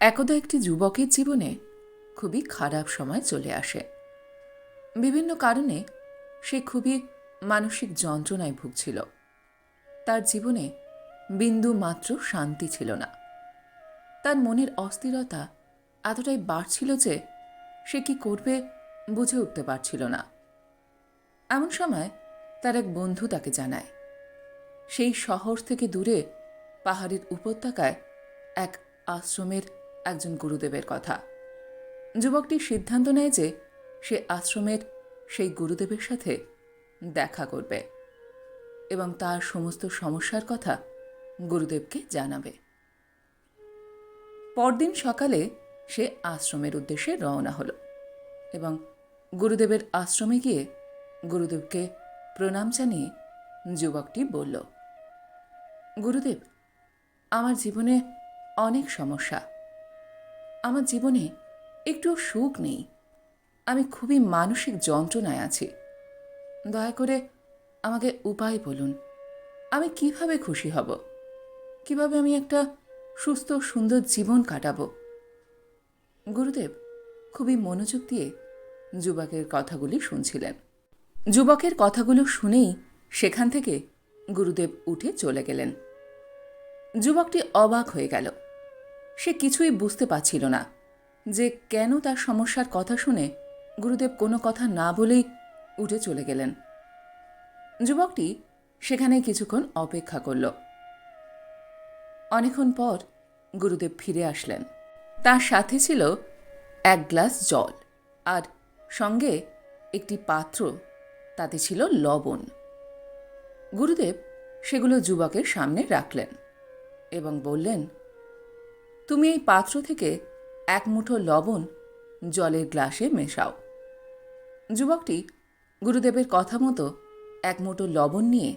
একদা একটি যুবকের জীবনে খুবই খারাপ সময় চলে আসে। বিভিন্ন কারণে সে খুবই মানসিক যন্ত্রণায় ভুগছিল। তার জীবনে বিন্দু মাত্র শান্তি ছিল না। তার মনের অস্থিরতা এতটাই বাড়ছিল যে সে কি করবে বুঝে উঠতে পারছিল না। এমন সময় তার এক বন্ধু তাকে জানায়, সেই শহর থেকে দূরে পাহাড়ের উপত্যকায় এক আশ্রমের একজন গুরুদেবের কথা। যুবকটি সিদ্ধান্ত নেয় যে সে আশ্রমের সেই গুরুদেবের সাথে দেখা করবে এবং তার সমস্ত সমস্যার কথা গুরুদেবকে জানাবে। পরদিন সকালে সে আশ্রমের উদ্দেশ্যে রওনা হলো এবং গুরুদেবের আশ্রমে গিয়ে গুরুদেবকে প্রণাম জানিয়ে যুবকটি বলল, গুরুদেব, আমার জীবনে অনেক সমস্যা। আমার জীবনে একটুও সুখ নেই। আমি খুবই মানসিক যন্ত্রণায় আছি। দয়া করে আমাকে উপায় বলুন। আমি কীভাবে খুশি হব? কীভাবে আমি একটা সুস্থ, সুন্দর জীবন কাটাবো? গুরুদেব খুবই মনোযোগ দিয়ে যুবকের কথাগুলি শুনছিলেন। যুবকের কথাগুলো শুনেই সেখান থেকে গুরুদেব উঠে চলে গেলেন। যুবকটি অবাক হয়ে গেল। সে কিছুই বুঝতে পারছিল না। যে কেন তার সমস্যার কথা শুনে গুরুদেব কোনো কথা না বলেই উঠে চলে গেলেন। যুবকটি সেখানে কিছুক্ষণ অপেক্ষা করল। অনেকক্ষণ পর গুরুদেব ফিরে আসলেন। তার সাথে ছিল এক গ্লাস জল আর সঙ্গে একটি পাত্র, তাতে ছিল লবণ। গুরুদেব সেগুলো যুবকের সামনে রাখলেন এবং বললেন তুমি এই পাত্র থেকে এক মুঠো লবণ জলের গ্লাসে মেশাও। যুবকটি গুরুদেবের কথা মতো এক মুঠো লবণ নিয়ে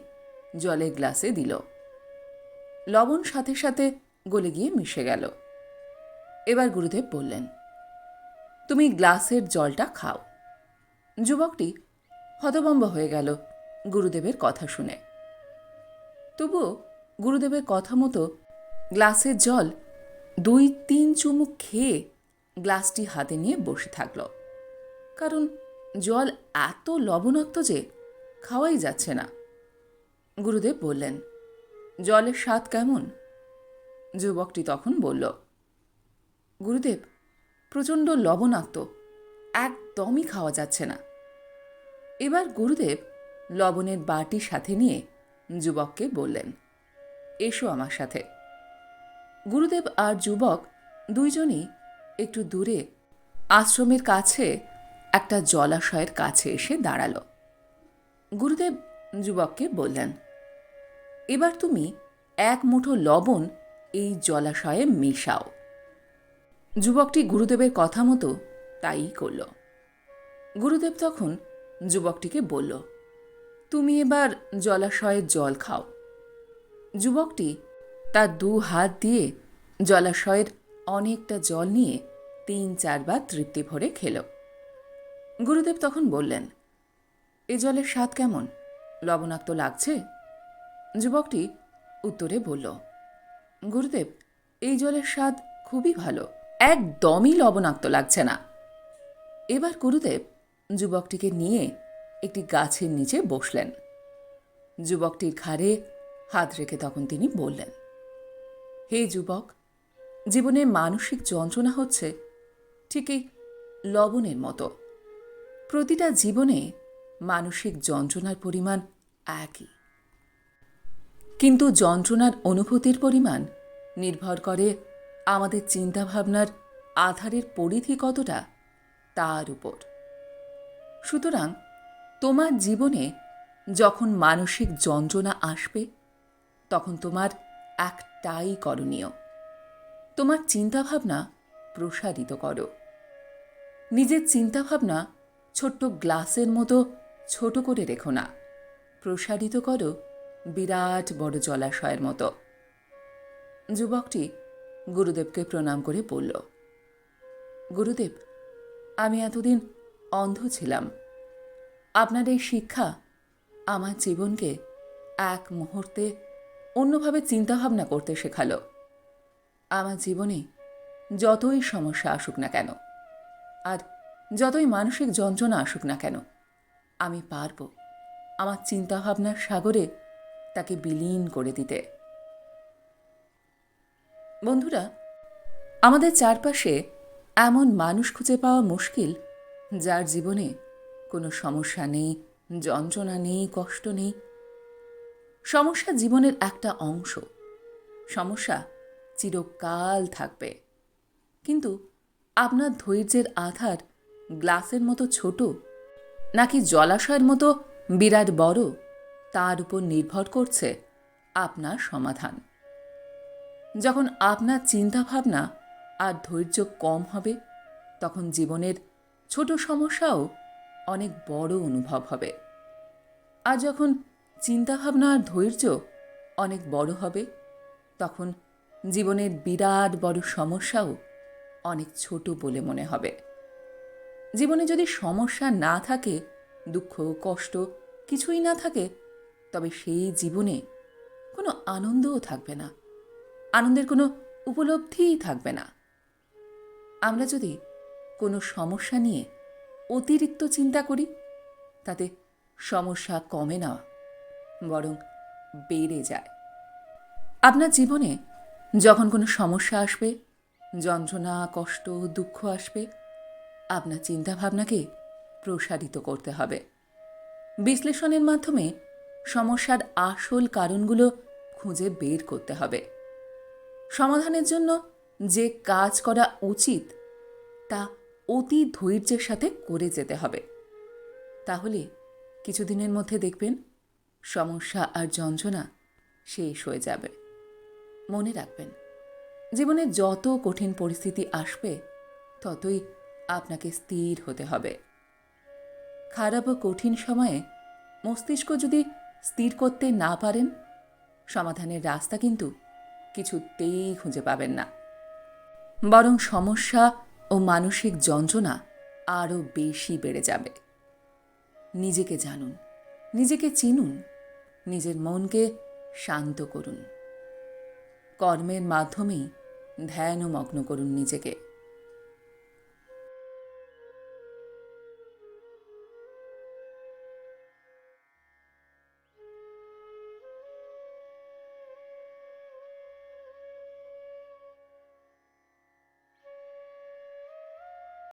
জলের গ্লাসে দিল। লবণ সাথে সাথে গলে গিয়ে মিশে গেল। এবার গুরুদেব বললেন, তুমি গ্লাসের জলটা খাও। যুবকটি হতভম্ব হয়ে গেল গুরুদেবের কথা শুনে। তবুও গুরুদেবের কথা মতো গ্লাসের জল দুই তিন চুমুক খেয়ে গ্লাসটি হাতে নিয়ে বসে থাকল। কারণ জল এত লবণাক্ত যে খাওয়াই যাচ্ছে না। গুরুদেব বললেন, জলের স্বাদ কেমন? যুবকটি তখন বলল, গুরুদেব, প্রচণ্ড লবণাক্ত, একদমই খাওয়া যাচ্ছে না। এবার গুরুদেব লবণের বাটি সাথে নিয়ে যুবককে বললেন, এসো আমার সাথে। গুরুদেব আর যুবক দুইজনই একটু দূরে আশ্রমের কাছে একটা জলাশয়ের কাছে এসে দাঁড়াল। গুরুদেব যুবককে বললেন, এবার তুমি এক মুঠো লবণ এই জলাশয়ে মেশাও। যুবকটি গুরুদেবের কথা মতো তাই করল। গুরুদেব তখন যুবকটিকে বলল, তুমি এবার জলাশয়ের জল খাও। যুবকটি তার দু হাত দিয়ে জলাশয়ের অনেকটা জল নিয়ে তিন চারবার তৃপ্তি ভরে খেল। গুরুদেব তখন বললেন, এ জলের স্বাদ কেমন? লবণাক্ত লাগছে? যুবকটি উত্তরে বলল, গুরুদেব, এই জলের স্বাদ খুবই ভালো, একদমই লবণাক্ত লাগছে না। এবার গুরুদেব যুবকটিকে নিয়ে একটি গাছের নিচে বসলেন। যুবকটির ঘাড়ে হাত রেখে তখন তিনি বললেন হে যুবক, জীবনে মানসিক যন্ত্রণা হচ্ছে ঠিকই লবণের মতো। প্রতিটা জীবনে মানসিক যন্ত্রণার পরিমাণ একই। কিন্তু যন্ত্রণার অনুভূতির পরিমাণ নির্ভর করে আমাদের চিন্তাভাবনার আধারের পরিধি কতটা তার উপর। সুতরাং তোমার জীবনে যখন মানসিক যন্ত্রণা আসবে, তখন তোমার একটাই করণীয়। তোমার চিন্তাভাবনা প্রসারিত করো। নিজের চিন্তাভাবনা ছোট্ট গ্লাসের মতো ছোট করে রেখো না। প্রসারিত করো বিরাট বড় জলাশয়ের মতো। যুবকটি গুরুদেবকে প্রণাম করে বলল, গুরুদেব, আমি এতদিন অন্ধ ছিলাম। আপনার এই শিক্ষা আমার জীবনকে এক মুহূর্তে অন্যভাবে চিন্তাভাবনা করতে শেখালো। আমার জীবনে যতই সমস্যা আসুক না কেন, আর যতই মানসিক যন্ত্রণা আসুক না কেন, আমি পারব আমার চিন্তাভাবনার সাগরে তাকে বিলীন করে দিতে। বন্ধুরা, আমাদের চারপাশে এমন মানুষ খুঁজে পাওয়া মুশকিল, যার জীবনে কোনো সমস্যা নেই, যন্ত্রণা নেই, কষ্ট নেই সমস্যা জীবনের একটা অংশ। সমস্যা চিরকাল থাকবে। কিন্তু আপনার ধৈর্যের আধার গ্লাসের মতো ছোট, নাকি জলাশয়ের মতো বিরাট বড়, তার উপর নির্ভর করছে আপনার সমাধান। যখন আপনার চিন্তাভাবনা আর ধৈর্য কম হবে, তখন জীবনের ছোট সমস্যাও অনেক বড় অনুভব হবে। আর যখন চিন্তাভাবনা আর ধৈর্য অনেক বড় হবে। তখন জীবনের বিরাট বড় সমস্যাও অনেক ছোট বলে মনে হবে। জীবনে যদি সমস্যা না থাকে, দুঃখ, কষ্ট কিছুই না থাকে, তবে সেই জীবনে কোনো আনন্দও থাকবে না। আনন্দের কোনো উপলব্ধিই থাকবে না। আমরা যদি কোনো সমস্যা নিয়ে অতিরিক্ত চিন্তা করি, তাতে সমস্যা কমে না। বরং বেড়ে যায়। আপনার জীবনে যখন কোনো সমস্যা আসবে, যন্ত্রণা, কষ্ট, দুঃখ আসবে, আপনার চিন্তাভাবনাকে প্রসারিত করতে হবে। বিশ্লেষণের মাধ্যমে সমস্যার আসল কারণগুলো খুঁজে বের করতে হবে। সমাধানের জন্য যে কাজ করা উচিত, তা অতি ধৈর্যের সাথে করে যেতে হবে। তাহলে কিছুদিনের মধ্যে দেখবেন সমস্যা আর যন্ত্রণা শেষ হয়ে যাবে। মনে রাখবেন জীবনে যত কঠিন পরিস্থিতি আসবে, ততই আপনাকে স্থির হতে হবে। খারাপ ও কঠিন সময়ে মস্তিষ্ক যদি স্থির করতে না পারেন, সমাধানের রাস্তা কিন্তু কিছুতেই খুঁজে পাবেন না। বরং সমস্যা ও মানসিক যন্ত্রণা আরও বেশি বেড়ে যাবে। নিজেকে জানুন, নিজেকে চিনুন নিজের মনকে শান্ত করুন। কর্মের মাধ্যমেই ধ্যান ও মগ্ন করুন নিজেকে।